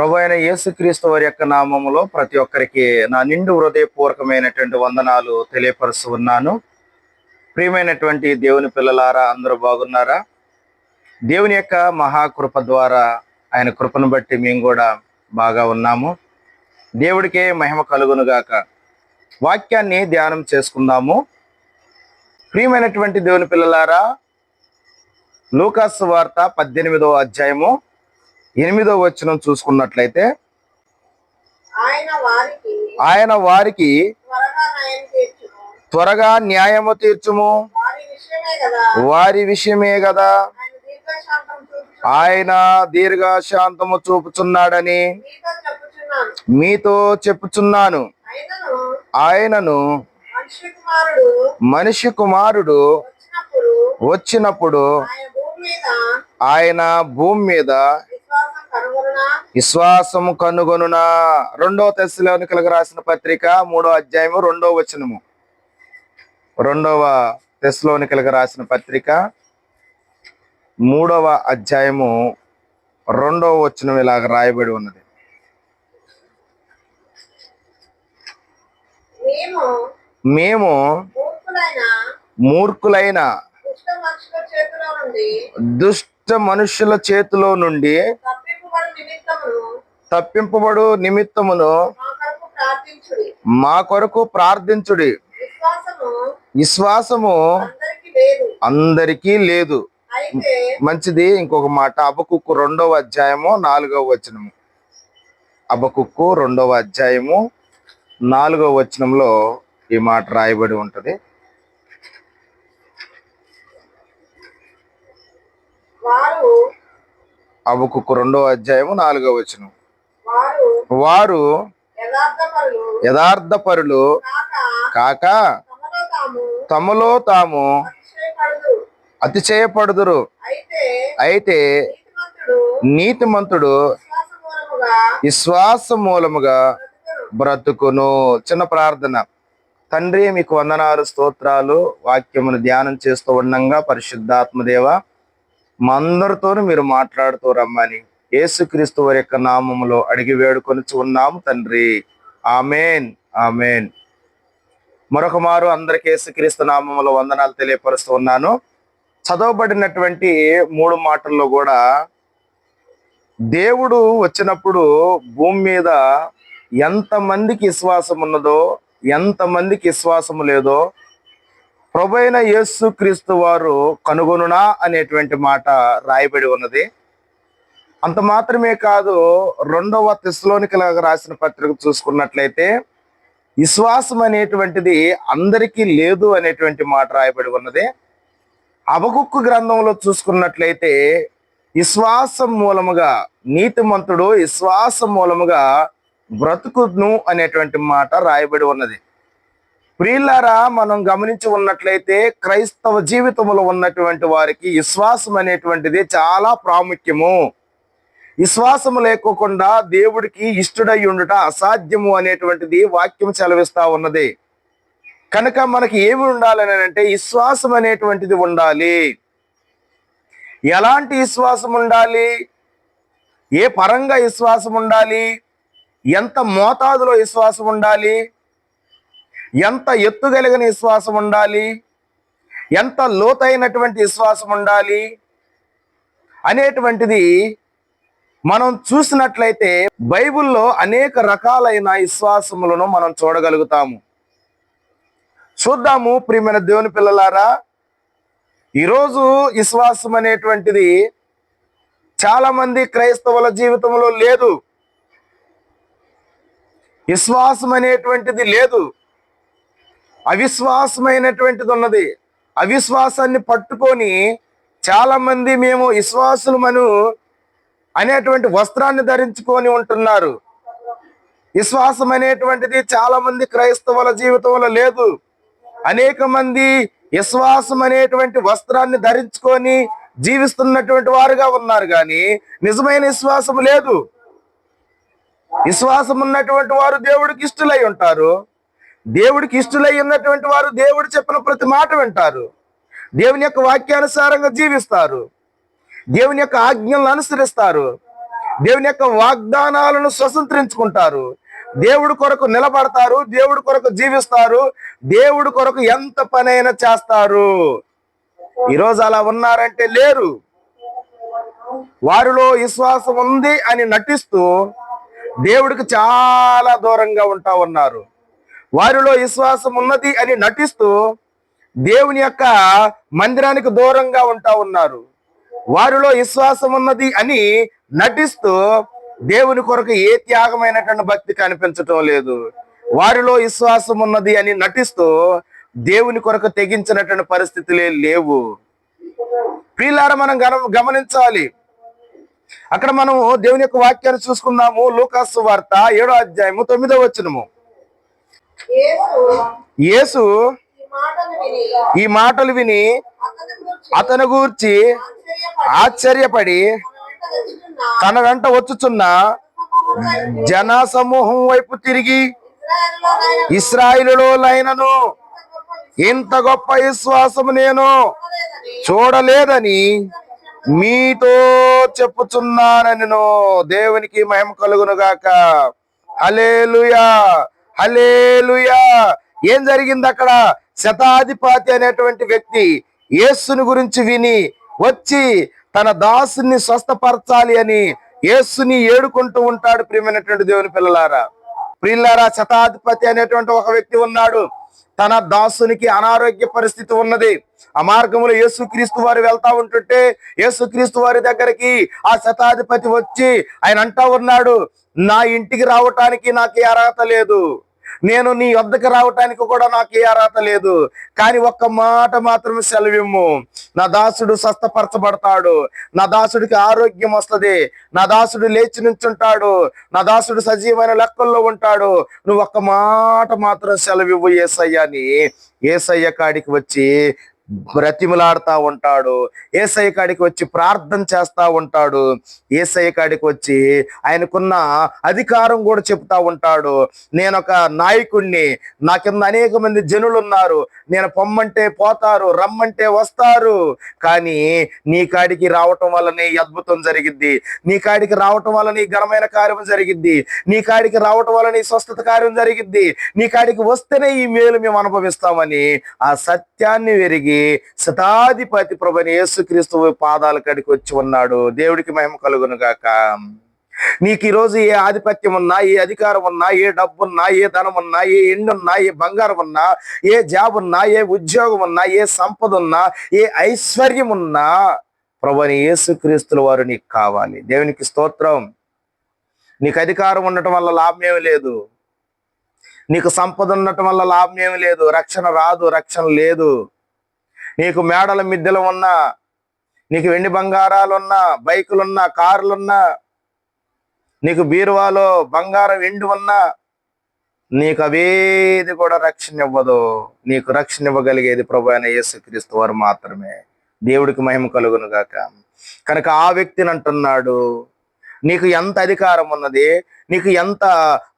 ప్రభు అయిన యేసుక్రీస్తు వారి యొక్క నామములో ప్రతి ఒక్కరికి నా నిండు హృదయపూర్వకమైనటువంటి వందనాలు తెలియపరుస్తూ ఉన్నాను. ప్రియమైనటువంటి దేవుని పిల్లలారా అందరూ బాగున్నారా? దేవుని యొక్క మహాకృప ద్వారా ఆయన కృపను బట్టి మేము కూడా బాగా ఉన్నాము. దేవుడికే మహిమ కలుగునుగాక వాక్యాన్ని ధ్యానం చేసుకుందాము. ప్రియమైనటువంటి దేవుని పిల్లలారా లూకాస్ వార్త పద్దెనిమిదవ అధ్యాయము ఎనిమిదో వచనం చూసుకున్నట్లయితే ఆయన వారికి త్వరగా న్యాయము తీర్చుము. వారి విషయమే కదా. ఆయన ఆయన దీర్ఘశాంతము చూపుచున్నాడని మీతో చెప్పుచున్నాను. ఆయనను మనిషి కుమారుడు వచ్చినప్పుడు ఆయన భూమి మీద విశ్వాసము కనుగొనునా? రెండవ తెస్సలోనికలకు రాసిన పత్రిక మూడో అధ్యాయము రెండవ వచనము. రెండవ తెస్సలోనికలకు రాసిన పత్రిక మూడవ అధ్యాయము రెండవ వచనం ఇలాగ రాయబడి ఉన్నది. మేము మూర్ఖులైన? దుష్ట మనుషుల చేతిలో నుండి దుష్ట మనుషుల చేతిలో నుండి తప్పింపబడి నిమిత్తమును మా కొరకు ప్రార్థించుడి. విశ్వాసము అందరికీ లేదు. మంచిది. ఇంకొక మాట అబకుక్కు రెండవ అధ్యాయము నాలుగవ వచనము. అబకుక్కు రెండవ అధ్యాయము నాలుగవ వచనంలో ఈ మాట రాయబడి ఉంటది. వారు అబకుక్కు రెండవ అధ్యాయము నాలుగవ వచనం. వారు యథార్థపరులు యథార్థపరులు కాక తమలో తాము అతిశయపడుదురు. అయితే నీతిమంతుడు విశ్వాస మూలముగా బ్రతుకును. బ్రతుకును. చిన్న ప్రార్థన. తండ్రి మీకు వందనాలు స్తోత్రాలు వాక్యమును ధ్యానం చేస్తూ ఉండంగా పరిశుద్ధాత్మదేవ మా అందరితోనూ మీరు మాట్లాడుతూ రమ్మని యేసుక్రీస్తు వారి యొక్క నామములో అడిగి వేడుకొని ఉన్నాము తండ్రి. ఆమెన్. ఆమెన్. మరొక మారు అందరికి యేసుక్రీస్తు నామములో వందనాలు తెలియపరుస్తూ ఉన్నాను. చదవబడినటువంటి మూడు మాటల్లో కూడా దేవుడు వచ్చినప్పుడు భూమి మీద ఎంతమందికి విశ్వాసం ఉన్నదో ఎంతమందికి విశ్వాసము లేదో ప్రభైన యేసు క్రీస్తు వారు కనుగొనునా అనేటువంటి మాట రాయబడి ఉన్నది. అంత మాత్రమే కాదు రెండవ తెస్లోనికలకు రాసిన పత్రిక చూసుకున్నట్లయితే విశ్వాసం అనేటువంటిది అందరికీ లేదు అనేటువంటి మాట రాయబడి ఉన్నది. అబగుక్కు గ్రంథంలో చూసుకున్నట్లయితే విశ్వాసం మూలముగా నీతిమంతుడు విశ్వాసం మూలముగా బ్రతుకును అనేటువంటి మాట రాయబడి ఉన్నది. ప్రియులారా మనం గమనించి ఉన్నట్లయితే క్రైస్తవ జీవితంలో ఉన్నటువంటి వారికి విశ్వాసం అనేటువంటిది చాలా ప్రాముఖ్యము. విశ్వాసము లేకోకుండా దేవుడికి ఇష్టడై ఉండుట అసాధ్యము అనేటువంటిది వాక్యం సెలవిస్తా ఉన్నది. కనుక మనకి ఏమి ఉండాలని అంటే విశ్వాసం అనేటువంటిది ఉండాలి. ఎలాంటి విశ్వాసం ఉండాలి? ఏ పరంగా విశ్వాసం ఉండాలి? ఎంత మోతాదులో విశ్వాసం ఉండాలి? ఎంత ఎత్తు కలిగిన విశ్వాసం ఉండాలి? ఎంత లోతైనటువంటి విశ్వాసం ఉండాలి? అనేటువంటిది మనం చూసినట్లయితే బైబిల్లో అనేక రకాలైన విశ్వాసములను మనం చూడగలుగుతాము. చూద్దాము ప్రియమైన దేవుని పిల్లలారా ఈరోజు విశ్వాసం అనేటువంటిది చాలామంది క్రైస్తవుల జీవితంలో లేదు. విశ్వాసం అనేటువంటిది లేదు. అవిశ్వాసమైనటువంటిది ఉన్నది అవిశ్వాసాన్ని పట్టుకొని చాలామంది మేము విశ్వాసులమను అనేటువంటి వస్త్రాన్ని ధరించుకొని ఉంటున్నారు. విశ్వాసం అనేటువంటిది చాలా మంది క్రైస్తవుల జీవితంలో లేదు. అనేక మంది విశ్వాసం అనేటువంటి వస్త్రాన్ని ధరించుకొని జీవిస్తున్నటువంటి వారుగా ఉన్నారు కానీ నిజమైన విశ్వాసం లేదు. విశ్వాసం ఉన్నటువంటి వారు దేవుడికి ఇష్టలై ఉంటారు. దేవుడికి ఇష్టలై ఉన్నటువంటి వారు దేవుడు చెప్పిన ప్రతి మాట వింటారు. దేవుని యొక్క వాక్యానుసారంగా జీవిస్తారు. దేవుని యొక్క ఆజ్ఞలను అనుసరిస్తారు. దేవుని యొక్క వాగ్దానాలను స్వతంత్రించుకుంటారు. దేవుడి కొరకు నిలబడతారు దేవుడి కొరకు జీవిస్తారు దేవుడి కొరకు ఎంత పనైనా చేస్తారు. ఈరోజు అలా ఉన్నారంటే లేరు. వారిలో విశ్వాసం ఉంది అని నటిస్తూ దేవుడికి చాలా దూరంగా ఉంటా ఉన్నారు. వారిలో విశ్వాసం ఉన్నది అని నటిస్తూ దేవుని యొక్క మందిరానికి దూరంగా ఉంటా ఉన్నారు. వారిలో విశ్వాసం ఉన్నది అని నటిస్తూ దేవుని కొరకు ఏ త్యాగమైనటువంటి భక్తి కనిపించటం లేదు. వారిలో విశ్వాసం ఉన్నది అని నటిస్తూ దేవుని కొరకు తెగించినటువంటి పరిస్థితులే లేవు. ప్రియులారా మనం గమ- గమనించాలి. అక్కడ మనము దేవుని యొక్క వాక్యాన్ని చూసుకుందాము. లూకాసు వార్త ఏడో అధ్యాయము తొమ్మిదో వచ్చినము యేసు ఈ మాటలు విని అతని గురించి ఆశ్చర్యపడి తన వెంట వచ్చుచున్న జన సమూహం వైపు తిరిగి ఇస్రాయిలులో లైనను ఇంత గొప్ప విశ్వాసము నేను లేదని చూడలేదని మీతో చెప్పుచున్నానని నేను దేవునికి మహిమ కలుగును గాక హలేలుయా హలేలుయా ఏం జరిగింది అక్కడ? శతాధిపతి అనేటువంటి వ్యక్తి యేసుని గురించి విని వచ్చి తన దాసుని స్వస్థపరచాలి అని యేసుని ఏడుకుంటూ ఉంటాడు ప్రియమైనటువంటి దేవుని పిల్లలారా. ప్రియులారా శతాధిపతి అనేటువంటి ఒక వ్యక్తి ఉన్నాడు. తన దాసునికి అనారోగ్య పరిస్థితి ఉన్నది. ఆ మార్గంలో యేసుక్రీస్తు వారు వెళ్తా ఉంటుంటే యేసుక్రీస్తు వారి దగ్గరికి ఆ శతాధిపతి వచ్చి ఆయన అంటా ఉన్నాడు నా ఇంటికి రావటానికి నాకు అర్హత లేదు. నేను నీ వద్దకు రావటానికి కూడా నాకు ఏ అర్హత లేదు. కానీ ఒక్క మాట మాత్రమే సెలవిమ్ము. నా దాసుడు స్వస్థపరచబడతాడు. నా దాసుడికి ఆరోగ్యం వస్తది. నా దాసుడు లేచి నుంచుంటాడు. నా దాసుడు సజీవమైన లెక్కల్లో ఉంటాడు. నువ్వు ఒక్క మాట మాత్రం సెలవివ్వు ఏసయ్య అని ఏసయ్య కాడికి వచ్చి బ్రతిమలాడుతా ఉంటాడు. ఏసయ్య కాడికి వచ్చి ప్రార్థన చేస్తా ఉంటాడు. ఏసయ్య కాడికి వచ్చి ఆయనకున్న అధికారం కూడా చెప్తా ఉంటాడు. నేను ఒక నాయకుణ్ణి. నా కింద అనేక మంది జనులు ఉన్నారు నేను పొమ్మంటే పోతారు రమ్మంటే వస్తారు. కానీ నీ కాడికి రావటం వల్లనే అద్భుతం జరిగిద్ది. నీ కాడికి రావటం వల్ల నీ ఘనమైన కార్యం జరిగిద్ది. నీ కాడికి రావటం వల్ల నీ స్వస్థత కార్యం జరిగిద్ది. నీ కాడికి వస్తేనే ఈ మేలు మేము అనుభవిస్తామని ఆ సత్యాన్ని వెరిగి శతాధిపతి ప్రభుని యేసుక్రీస్తు పాదాల కడికి వచ్చి ఉన్నాడు. దేవుడికి మహిమ కలుగును గాక. నీకు ఈ రోజు ఏ ఆధిపత్యం ఉన్నా ఏ అధికారం ఉన్నా ఏ డబ్బు ఉన్నా ఏ ధనం ఉన్నా ఏ ఎండు ఉన్నా ఏ బంగారం ఉన్నా ఏ జాబ్ ఉన్నా ఏ ఉద్యోగం ఉన్నా ఏ సంపద ఉన్నా ఏ ఐశ్వర్యం ఉన్నా ప్రభుని యేసుక్రీస్తుల వారు నీకు కావాలి. దేవునికి స్తోత్రం. నీకు అధికారం ఉండటం వల్ల లాభం ఏమీ లేదు. నీకు సంపద ఉండటం వల్ల లాభం ఏమీ లేదు. రక్షణ రాదు రక్షణ లేదు. నీకు మేడల మిద్దెలు ఉన్నా నీకు వెండి బంగారాలున్నా బైకులున్నా కార్లున్నా నీకు బీరువాలో బంగారం వెండి ఉన్నా నీకు అవేది కూడా రక్షణ ఇవ్వదు నీకు రక్షణ ఇవ్వగలిగేది ప్రభు అయిన యేసుక్రీస్తు వారు మాత్రమే. దేవుడికి మహిమ కలుగును గాక. కనుక ఆ వ్యక్తిని అంటున్నాడు నీకు ఎంత అధికారం ఉన్నది? నీకు ఎంత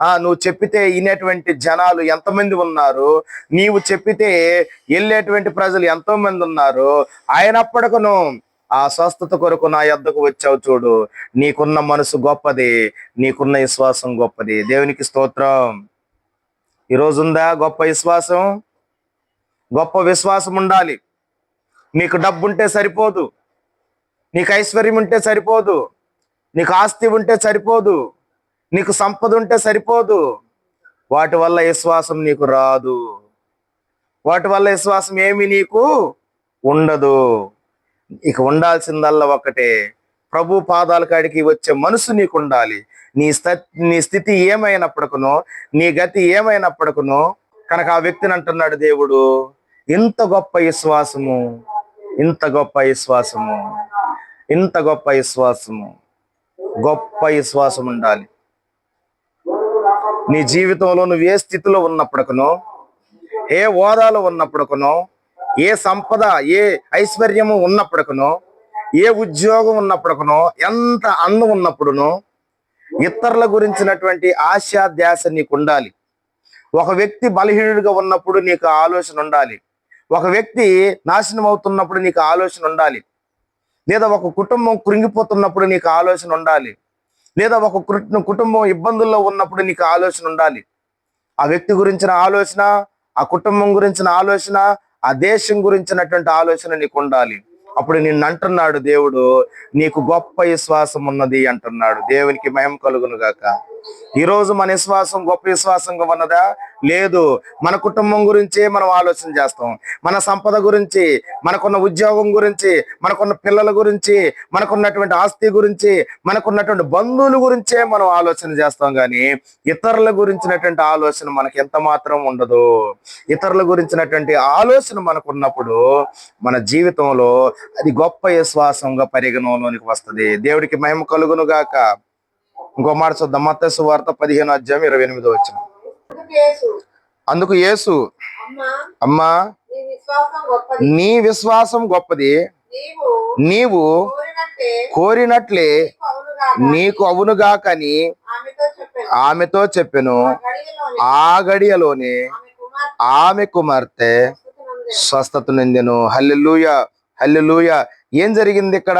నువ్వు చెప్పితే వినేటువంటి జనాలు ఎంతమంది ఉన్నారు? నీవు చెప్పితే వెళ్ళేటువంటి ప్రజలు ఎంతో మంది ఉన్నారు? అయినప్పటికను ఆ స్వస్థత కొరకు నా యొద్దకు వచ్చావు చూడు. నీకున్న మనసు గొప్పది. నీకున్న విశ్వాసం గొప్పది. దేవునికి స్తోత్రం. ఈరోజు ఉందా గొప్ప విశ్వాసం? గొప్ప విశ్వాసం ఉండాలి. నీకు డబ్బు ఉంటే సరిపోదు. నీకు ఐశ్వర్యం ఉంటే సరిపోదు. నీకు ఆస్తి ఉంటే సరిపోదు. నీకు సంపద ఉంటే సరిపోదు. వాటి వల్ల విశ్వాసం నీకు రాదు. వాటి వల్ల విశ్వాసం ఏమి నీకు ఉండదు. ఇక ఉండాల్సిందల్లా ఒకటే. ప్రభు పాదాల కాడికి వచ్చే మనసు నీకు ఉండాలి నీ నీ స్థితి ఏమైనప్పటికనో నీ గతి ఏమైనప్పటికనో కనుక ఆ వ్యక్తిని అంటున్నాడు దేవుడు ఇంత గొప్ప విశ్వాసము ఇంత గొప్ప విశ్వాసము ఇంత గొప్ప విశ్వాసము గొప్ప విశ్వాసం ఉండాలి. నీ జీవితంలో నువ్వు ఏ స్థితిలో ఉన్నప్పటికనో ఏ హోదాలో ఉన్నప్పటికనో ఏ సంపద ఏ ఐశ్వర్యము ఉన్నప్పటికనో ఏ ఉద్యోగం ఉన్నప్పటికనో ఎంత అందం ఉన్నప్పుడునో ఇతరుల గురించినటువంటి ఆశాధ్యాస నీకు ఉండాలి ఒక వ్యక్తి బలహీనుడిగా ఉన్నప్పుడు నీకు ఆలోచన ఉండాలి. ఒక వ్యక్తి నాశనం అవుతున్నప్పుడు నీకు ఆలోచన ఉండాలి. లేదా ఒక కుటుంబం కృంగిపోతున్నప్పుడు నీకు ఆలోచన ఉండాలి. లేదా ఒక కుటుంబం ఇబ్బందుల్లో ఉన్నప్పుడు నీకు ఆలోచన ఉండాలి. ఆ వ్యక్తి గురించిన ఆలోచన ఆ కుటుంబం గురించిన ఆలోచన ఆ దేశం గురించినటువంటి ఆలోచన నీకు ఉండాలి. అప్పుడు నిన్ను అంటున్నాడు దేవుడు నీకు గొప్ప విశ్వాసం ఉన్నది అంటున్నాడు. దేవునికి మహిమ కలుగును గాక. ఈ రోజు మన విశ్వాసం గొప్ప విశ్వాసంగా ఉన్నదా? లేదు. మన కుటుంబం గురించే మనం ఆలోచన చేస్తాం. మన సంపద గురించి మనకున్న ఉద్యోగం గురించి మనకున్న పిల్లల గురించి మనకున్నటువంటి ఆస్తి గురించి మనకున్నటువంటి బంధువుల గురించే మనం ఆలోచన చేస్తాం కానీ ఇతరుల గురించినటువంటి ఆలోచన మనకి ఎంత మాత్రం ఉండదు. ఇతరుల గురించినటువంటి ఆలోచన మనకున్నప్పుడు మన జీవితంలో అది గొప్ప విశ్వాసంగా పరిగణలోనికి వస్తుంది. దేవుడికి మహిమ కలుగును గాక. ఇంకో మాట చూద్దాం. మత్తసు వార్త పదిహేను అధ్యాయం ఇరవై ఎనిమిదో వచ్చిన అందుకు యేసు అమ్మా నీ విశ్వాసం గొప్పది. నీవు కోరినట్లే నీకు అవునుగా అవునుగాకని ఆమెతో చెప్పాను. ఆ గడియలోనే ఆమె కుమార్తె స్వస్థత నిందెను. హల్లెలూయ హల్లెలూయ. ఏం జరిగింది ఇక్కడ?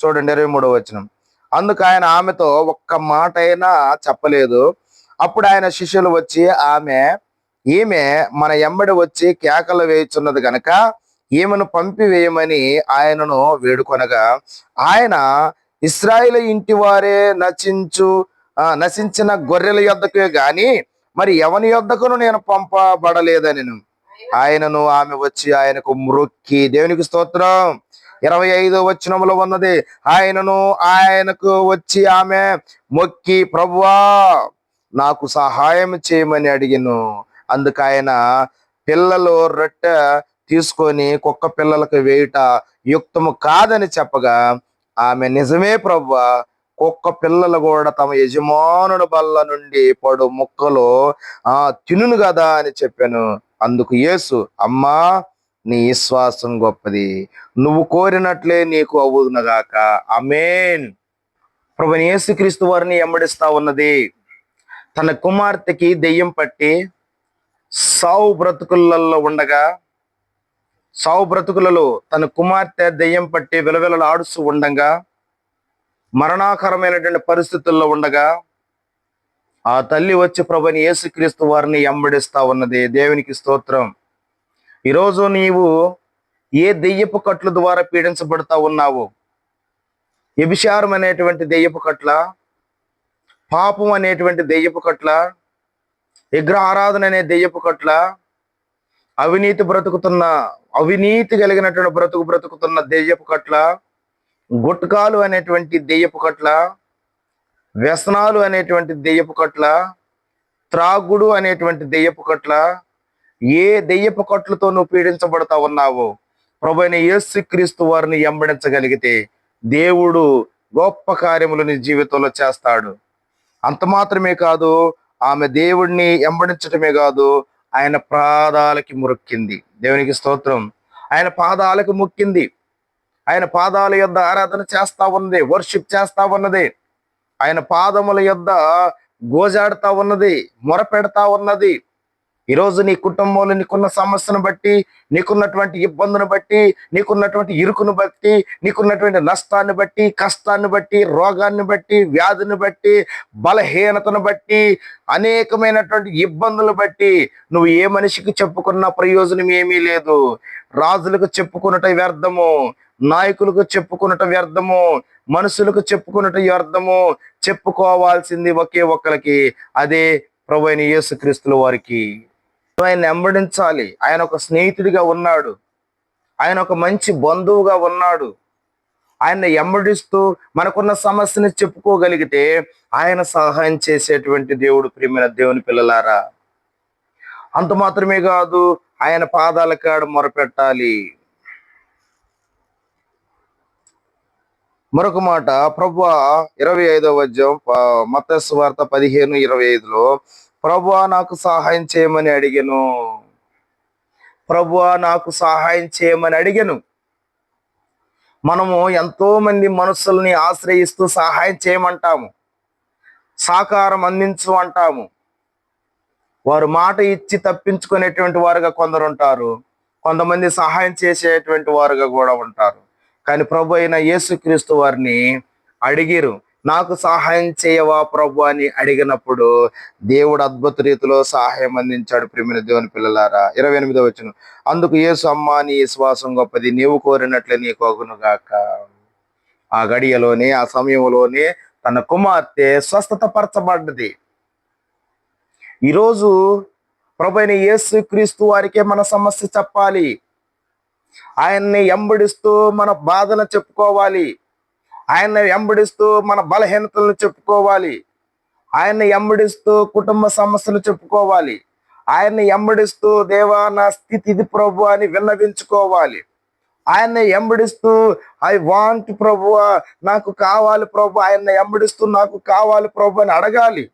చూడండి ఇరవై మూడో వచనం. అందుకు ఆయన ఆమెతో ఒక్క మాట అయినా చెప్పలేదు. అప్పుడు ఆయన శిష్యులు వచ్చి ఆమె ఈమె మన ఎంబడి వచ్చి కేకలు వేయుచున్నది గనక ఈమెను పంపివేయమని ఆయనను వేడుకొనగా ఆయన ఇస్రాయిల్ ఇంటి వారే నచించు ఆ, నశించిన గొర్రెల యొద్దకే గాని మరి ఎవని యొద్దకును నేను పంపబడలేదని ఆయనను ఆమె వచ్చి ఆయనకు మ్రొక్కి దేవునికి స్తోత్రం ఇరవై ఐదు వచనములో ఉన్నది. ఆయనను ఆయనకు వచ్చి ఆమె మొక్కి ప్రభువా నాకు సహాయం చేయమని అడిగిను. అందుకు ఆయన పిల్లలు రొట్టె తీసుకొని కుక్క పిల్లలకు వేయుట యుక్తము కాదని చెప్పగా ఆమె నిజమే ప్రభువా కుక్క పిల్లలు కూడా తమ యజమానుడు బల్ల నుండి పడు ముక్కలు ఆ తినును కదా అని చెప్పాను. అందుకు యేసు అమ్మా నీ విశ్వాసం గొప్పది. నువ్వు కోరినట్లే నీకు అవునగాక. అమేన్ ప్రభుని యేసుక్రీస్తు వారిని ఎమ్మడిస్తా ఉన్నది. తన కుమార్తెకి దెయ్యం పట్టి సావు బ్రతుకులలో ఉండగా సావు బ్రతుకులలో తన కుమార్తె దెయ్యం పట్టి విలవిలలు ఆడుస్తూ ఉండగా మరణాకరమైనటువంటి పరిస్థితుల్లో ఉండగా ఆ తల్లి వచ్చి ప్రభుని యేసుక్రీస్తు వారిని ఎంబడిస్తా ఉన్నది. దేవునికి స్తోత్రం. ఈరోజు నీవు ఏ దెయ్యపు కట్ల ద్వారా పీడించబడతా ఉన్నావు? వ్యభిచారం అనేటువంటి దెయ్యపు కట్ల పాపం అనేటువంటి దెయ్యపు కట్ల విగ్రహ ఆరాధన అనే దెయ్యపు కట్ల అవినీతి బ్రతుకుతున్న అవినీతి కలిగినటువంటి బ్రతుకు బ్రతుకుతున్న దెయ్యపు కట్ల గుట్కాలు అనేటువంటి దెయ్యపు కట్ల వ్యసనాలు అనేటువంటి దెయ్యపు కట్ల త్రాగుడు అనేటువంటి దెయ్యపు కట్ల ఏ దెయ్యపు కట్లతో నువ్వు పీడించబడతా ఉన్నావో యేసు యేసుక్రీస్తు వారిని ఎంబడించగలిగితే దేవుడు గొప్ప కార్యములు నీ జీవితంలో చేస్తాడు. అంత మాత్రమే కాదు ఆమె దేవుడిని ఎంబడించటమే కాదు ఆయన పాదాలకి మురక్కింది. దేవునికి స్తోత్రం. ఆయన పాదాలకు ముక్కింది. ఆయన పాదాల యొద్ద ఆరాధన చేస్తా ఉన్నది వర్షిప్ చేస్తా ఉన్నది. ఆయన పాదముల యొద్ద గోజాడుతా ఉన్నది మొరపెడతా ఉన్నది. ఈరోజు నీ కుటుంబంలో నీకున్న సమస్యను బట్టి నీకున్నటువంటి ఇబ్బందును బట్టి నీకున్నటువంటి ఇరుకును బట్టి నీకున్నటువంటి నష్టాన్ని బట్టి కష్టాన్ని బట్టి రోగాన్ని బట్టి వ్యాధిని బట్టి బలహీనతను బట్టి అనేకమైనటువంటి ఇబ్బందులు బట్టి నువ్వు ఏ మనిషికి చెప్పుకున్న ప్రయోజనం ఏమీ లేదు. రాజులకు చెప్పుకున్నట వ్యర్థము నాయకులకు చెప్పుకున్నట వ్యర్థము మనుషులకు చెప్పుకున్నట వ్యర్థము చెప్పుకోవాల్సింది ఒకే ఒక్కరికి అదే ప్రభు అయిన యేసుక్రీస్తుల వారికి. ఆయన వెంబడించాలి. ఆయన ఒక స్నేహితుడిగా ఉన్నాడు. ఆయన ఒక మంచి బంధువుగా ఉన్నాడు. ఆయన ఎంబడిస్తూ మనకున్న సమస్యని చెప్పుకోగలిగితే ఆయన సహాయం చేసేటువంటి దేవుడు ప్రియమైన దేవుని పిల్లలారా. అంత మాత్రమే కాదు ఆయన పాదాల కాడ మొరపెట్టాలి. మరొక మాట ప్రభు ఇరవై ఐదవ వద్యం మతస్సు వార్త పదిహేను ఇరవై ఐదులో ప్రభువా నాకు సహాయం చేయమని అడిగాను. ప్రభువా నాకు సహాయం చేయమని అడిగాను. మనము ఎంతోమంది మనుషుల్ని ఆశ్రయిస్తూ సహాయం చేయమంటాము. సహకారం అందించు అంటాము వారు మాట ఇచ్చి తప్పించుకునేటువంటి వారుగా కొందరు ఉంటారు. కొంతమంది సహాయం చేసేటువంటి వారుగా కూడా ఉంటారు. కానీ ప్రభు అయిన యేసుక్రీస్తు వారిని అడిగిరు. నాకు సహాయం చేయవా ప్రభు అని అడిగినప్పుడు దేవుడు అద్భుత రీతిలో సహాయం అందించాడు ప్రేమిన దేవుని పిల్లలారా. ఇరవై ఎనిమిదో వచ్చిన అందుకు యేసు అమ్మా నీ విశ్వాసం గొప్పది. నీవు కోరినట్లే నీ కోగునుగాక ఆ గడియలోనే ఆ సమయంలోనే తన కుమార్తె స్వస్థత పరచబడ్డది ఈరోజు ప్రభుని యేసు క్రీస్తు వారికే మన సమస్య చెప్పాలి. ఆయన్ని ఎంబడిస్తూ మన బాధను చెప్పుకోవాలి. ఆయన్ని వెంబడిస్తూ మన బలహీనతలను చెప్పుకోవాలి. ఆయన్ని వెంబడిస్తూ కుటుంబ సమస్యలు చెప్పుకోవాలి. ఆయన్ని వెంబడిస్తూ దేవా నా స్థితి ఇది ప్రభు అని విన్నవించుకోవాలి. ఆయన్ని వెంబడిస్తూ ఐ వాంట్ ప్రభు నాకు కావాలి ప్రభు ఆయన్ని వెంబడిస్తూ నాకు కావాలి ప్రభు అని అడగాలి.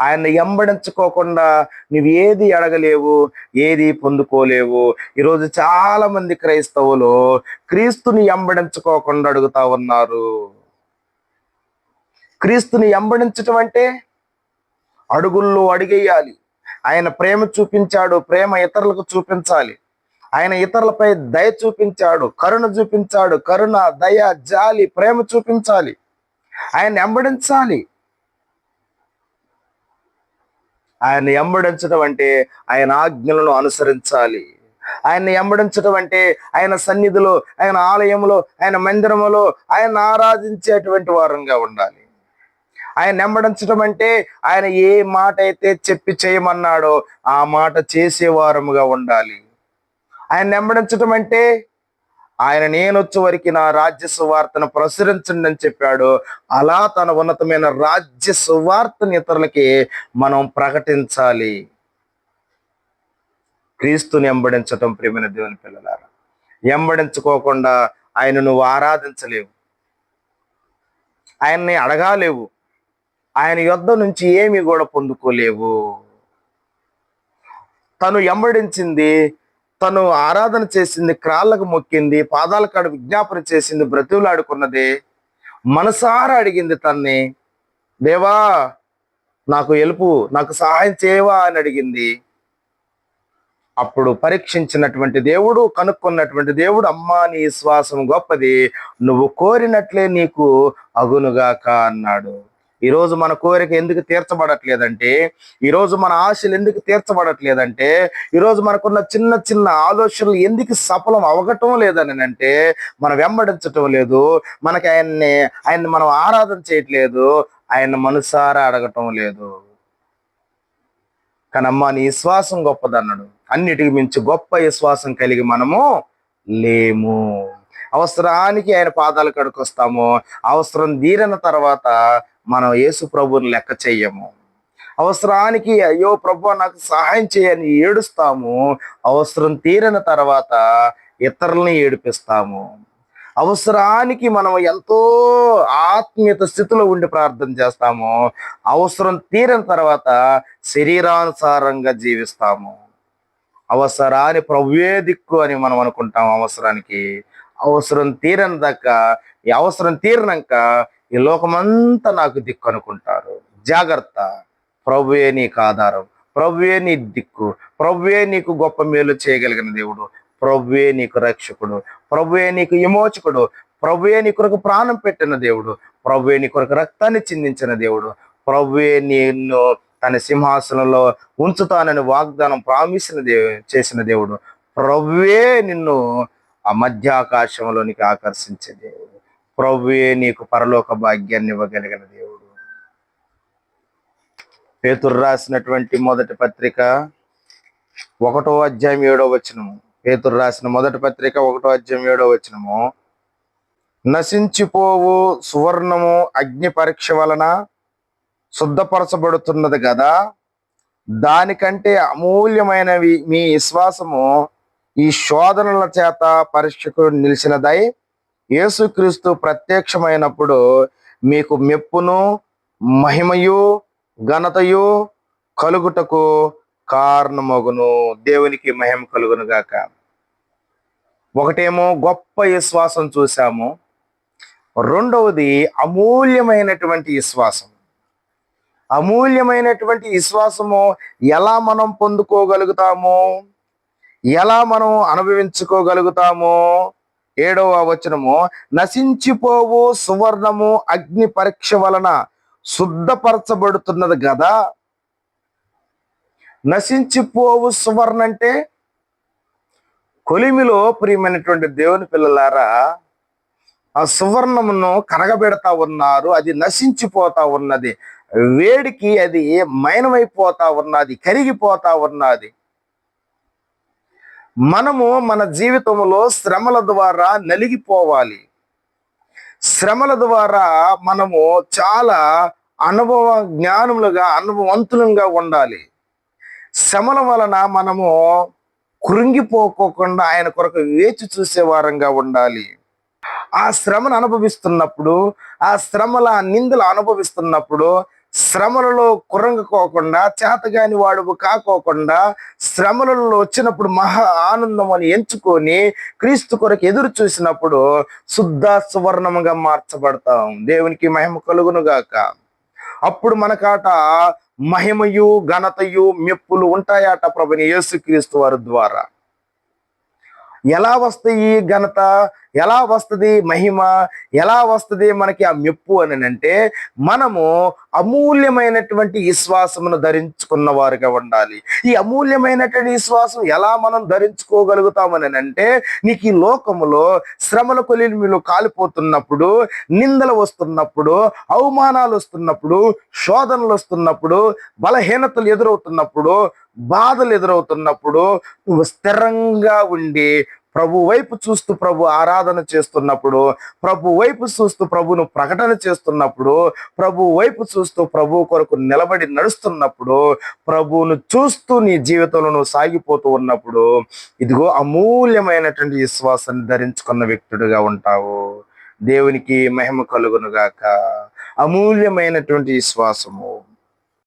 ఆయన ఎంబడించుకోకుండా నువ్వు ఏది అడగలేవు ఏది పొందుకోలేవు. ఈరోజు చాలా మంది క్రైస్తవులు క్రీస్తుని ఎంబడించుకోకుండా అడుగుతా ఉన్నారు. క్రీస్తుని ఎంబడించటం అంటే అడుగుల్లో అడిగేయాలి. ఆయన ప్రేమ చూపించాడు ప్రేమ ఇతరులకు చూపించాలి. ఆయన ఇతరులపై దయ చూపించాడు కరుణ చూపించాడు కరుణ దయ జాలి ప్రేమ చూపించాలి. ఆయన ఎంబడించాలి. ఆయన ఎంబడించడం అంటే ఆయన ఆజ్ఞలను అనుసరించాలి. ఆయన్ని ఎంబడించడం అంటే ఆయన సన్నిధిలో ఆయన ఆలయంలో ఆయన మందిరములో ఆయన ఆరాధించేటువంటి వారంగా ఉండాలి. ఆయన వెంబడించడం అంటే ఆయన ఏ మాట అయితే చెప్పి చేయమన్నాడో ఆ మాట చేసేవారముగా ఉండాలి. ఆయన వెంబడించడం అంటే ఆయన నేనొచ్చే వరకు నా రాజ్య సువార్తను ప్రచురించండి అని చెప్పాడు. అలా తన ఉన్నతమైన రాజ్య సువార్తను ఇతరులకి మనం ప్రకటించాలి. క్రీస్తుని ఎంబడించటం ప్రేమైన దేవుని పిల్లలారా ఎంబడించుకోకుండా ఆయన నువ్వు ఆరాధించలేవు. ఆయన్ని అడగాలేవు. ఆయన యొద్ద నుంచి ఏమి కూడా పొందుకోలేవు. తను ఎంబడించింది తను ఆరాధన చేసింది క్రాళ్ళకు మొక్కింది పాదాల కాడ విజ్ఞాపన చేసింది బ్రతువులాడుకున్నది. మనసారా అడిగింది తన్ని దేవా నాకు ఎలుపు నాకు సహాయం చేయవా? అని అడిగింది. అప్పుడు పరీక్షించినటువంటి దేవుడు కనుక్కున్నటువంటి దేవుడు అమ్మా నీ విశ్వాసం గొప్పది నువ్వు కోరినట్లే నీకు అగునుగాక అన్నాడు. ఈరోజు మన కోరిక ఎందుకు తీర్చబడట్లేదంటే ఈరోజు మన ఆశలు ఎందుకు తీర్చబడట్లేదంటే ఈరోజు మనకున్న చిన్న చిన్న ఆలోచనలు ఎందుకు సఫలం అవ్వటం లేదని అంటే మనం వెంబడించటం లేదు మనకి ఆయన్ని ఆయన్ని మనం ఆరాధన చేయట్లేదు ఆయన మనసారా అడగటం లేదు. కానమ్మా నీ విశ్వాసం గొప్పదన్నాడు. అన్నిటికి మించి గొప్ప విశ్వాసం కలిగి మనము లేము. అవసరానికి ఆయన పాదాలు కడుకొస్తాము. అవసరం తీరిన తర్వాత మనం యేసు ప్రభుని లెక్క చెయ్యము అవసరానికి అయ్యో ప్రభు నాకు సహాయం చేయని ఏడుస్తాము. అవసరం తీరిన తర్వాత ఇతరులని ఏడిపిస్తాము. అవసరానికి మనం ఎంతో ఆత్మీయత స్థితిలో ఉండి ప్రార్థన చేస్తాము. అవసరం తీరిన తర్వాత శరీరానుసారంగా జీవిస్తాము. అవసరాన్ని ప్రవ్వే దిక్కు అని మనం అనుకుంటాం. అవసరానికి అవసరం తీరని దాకా ఈ అవసరం తీరినాక ఈ లోకమంతా నాకు దిక్కు అనుకుంటారు. జాగ్రత్త. ప్రభువే నీకు ఆధారం. ప్రభువే నీ దిక్కు. ప్రభువే నీకు గొప్ప మేలు చేయగలిగిన దేవుడు. ప్రభువే నీకు రక్షకుడు. ప్రభువే నీకు విమోచకుడు. ప్రభువే నీ కొరకు ప్రాణం పెట్టిన దేవుడు. ప్రభువే నీ కొరకు రక్తాన్ని చిందించిన దేవుడు. ప్రభువే నిన్ను తన సింహాసనంలో ఉంచుతానని వాగ్దానం ప్రామిసిన దేవు చేసిన దేవుడు. ప్రభువే నిన్ను ఆ మధ్య ఆకాశంలోనికి ఆకర్షించే దేవుడు. ప్రభువే నీకు పరలోక భాగ్యాన్ని ఇవ్వగలిగిన దేవుడు. పేతురు రాసినటువంటి మొదటి పత్రిక ఒకటో అధ్యాయం ఏడో వచనము. పేతురు రాసిన మొదటి పత్రిక ఒకటో అధ్యాయం ఏడో వచనము. నశించిపోవు సువర్ణము అగ్ని పరీక్ష వలన శుద్ధపరచబడుతున్నది కదా దానికంటే అమూల్యమైనవి మీ విశ్వాసము ఈ శోధనల చేత పరీక్షకు నిలిచినదై యేసుక్రీస్తు ప్రత్యక్షమైనప్పుడు మీకు మెప్పును మహిమయు ఘనతయు కలుగుటకు కారణమగును. దేవునికి మహిమ కలుగును గాక. ఒకటేమో గొప్ప విశ్వాసం చూసాము రెండవది అమూల్యమైనటువంటి విశ్వాసం. అమూల్యమైనటువంటి విశ్వాసము ఎలా మనం పొందుకోగలుగుతాము? ఎలా మనం అనుభవించుకోగలుగుతాము ఏడవ వచనము నశించిపోవు సువర్ణము అగ్ని పరీక్ష వలన శుద్ధపరచబడుతున్నది కదా నశించిపోవు సువర్ణ అంటే కొలిమిలో ప్రియమైనటువంటి దేవుని పిల్లలారా ఆ సువర్ణమును కరగబెడతా ఉన్నారు అది నశించిపోతా ఉన్నది. వేడికి అది మైనమైపోతా ఉన్నది కరిగిపోతా ఉన్నది. మనము మన జీవితంలో శ్రమల ద్వారా నలిగిపోవాలి. శ్రమల ద్వారా మనము చాలా అనుభవ జ్ఞానములుగా అనుభవంతులంగా ఉండాలి. శ్రమల వలన మనము కృంగిపోకోకుండా ఆయన కొరకు వేచి చూసేవారంగా ఉండాలి. ఆ శ్రమను అనుభవిస్తున్నప్పుడు ఆ శ్రమల నిందలు అనుభవిస్తున్నప్పుడు శ్రమలలో కురంగకోకుండా చేతగాని వాడు కాకోకుండా శ్రమలలో వచ్చినప్పుడు మహా ఆనందం అని ఎంచుకొని క్రీస్తు కొరకు ఎదురు చూసినప్పుడు శుద్ధ సువర్ణముగా మార్చబడతాం. దేవునికి మహిమ కలుగును గాక. అప్పుడు మనకాట మహిమయు ఘనతయు మెప్పులు ఉంటాయట ప్రభుని యేసుక్రీస్తు వారి ద్వారా. ఎలా వస్తాయి ఈ ఘనత? ఎలా వస్తుంది మహిమ? ఎలా వస్తుంది మనకి ఆ మెప్పు అని అంటే మనము అమూల్యమైనటువంటి విశ్వాసమును ధరించుకున్న వారుగా ఉండాలి. ఈ అమూల్యమైనటువంటి విశ్వాసం ఎలా మనం ధరించుకోగలుగుతామని అంటే నీకు ఈ లోకములో శ్రమల కొలిమిలో కాలిపోతున్నప్పుడు నిందలు వస్తున్నప్పుడు అవమానాలు వస్తున్నప్పుడు శోధనలు వస్తున్నప్పుడు బలహీనతలు ఎదురవుతున్నప్పుడు బాధలు ఎదురవుతున్నప్పుడు నువ్వు స్థిరంగా ఉండి ప్రభు వైపు చూస్తూ ప్రభు ఆరాధన చేస్తున్నప్పుడు ప్రభు వైపు చూస్తూ ప్రభును ప్రకటన చేస్తున్నప్పుడు ప్రభు వైపు చూస్తూ ప్రభు కొరకు నిలబడి నడుస్తున్నప్పుడు ప్రభువును చూస్తూ నీ జీవితంలో నువ్వు సాగిపోతూ ఉన్నప్పుడు ఇదిగో అమూల్యమైనటువంటి విశ్వాసాన్ని ధరించుకున్న వ్యక్తుడుగా ఉంటావు. దేవునికి మహిమ కలుగునుగాక. అమూల్యమైనటువంటి విశ్వాసము.